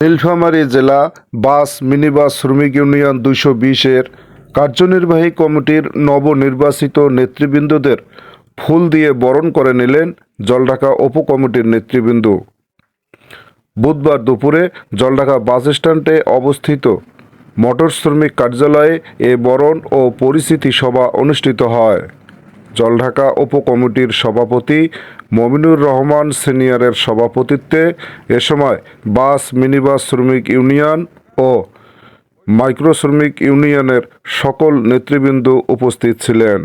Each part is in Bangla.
নীলফামারী জেলা বাস, মিনিবাস, শ্রমিক ইউনিয়ন দুইশো বিশের কার্যনির্বাহী কমিটির নবনির্বাচিত নেতৃবৃন্দদের ফুল দিয়ে বরণ করে নিলেন জলঢাকা উপকমিটির নেতৃবৃন্দ। বুধবার দুপুরে জলঢাকা বাস স্ট্যান্ডে অবস্থিত মোটর শ্রমিক কার্যালয়ে এ বরণ ও পরিচিতি সভা অনুষ্ঠিত হয়। জলঢাকা উপকমিটির সভাপতি মমিনুর রহমান সিনিয়রের সভাপতিত্বে এ সময় বাস, মিনিবাস, শ্রমিক ইউনিয়ন ও মাইক্রো শ্রমিক ইউনিয়নের সকল নেতৃবৃন্দ উপস্থিত ছিলেন।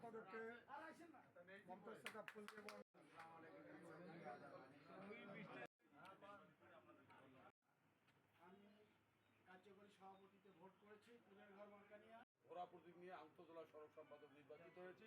সম্পাদককে মমতাজ করেছি ফুল দিয়ে বরণ- ঘোরা প্রতীক নিয়ে আন্তজেলা সড়ক সম্পাদক নির্বাচিত হয়েছি।